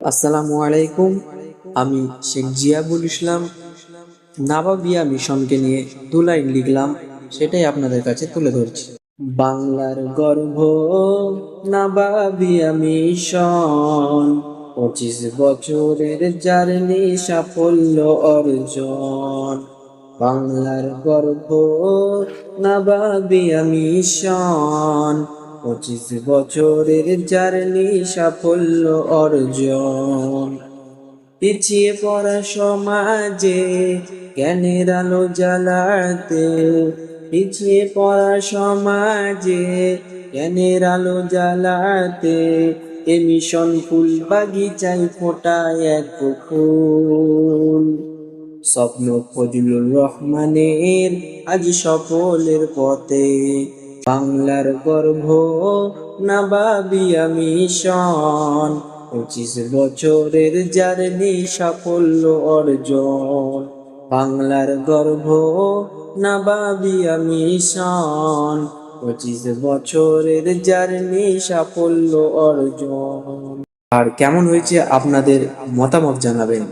আসসালামু আলাইকুম। আমি শেখ জিয়াবুল ইসলাম। নাবাবিয়া মিশনকে নিয়ে দু লাইন লিখলাম, সেটাই আপনাদের কাছে তুলে ধরছি। বাংলার গর্ভ নাবাবিয়া মিশন, পঁচিশ বছরের জার্নি সাফল্য অর্জন। বাংলার গর্ভ নাবাবিয়া মিশন পঁচিশ বছরের জার্নি সাফল্য অর্জন। পিছিয়ে পড়া সমাজে জ্ঞানের আলো জ্বালাতে, পিছিয়ে পড়া সমাজে জ্ঞানের আলো জ্বালাতে, এ মিশন ফুল বাগিচায় ফোটায় এক ফুল স্বপ্ন ফজিলুর রহমানের আজ সফলের পথে বাংলার গর্ভ নাবাবিয়া মিশন পঁচিশ বছরের জার্নি সাফল্য অর্জন। বাংলার গর্ভ নাবাবিয়া মিশন পঁচিশ বছরের জার্নি সাফল্য অর্জন। আর কেমন হয়েছে আপনাদের মতামত জানাবেন?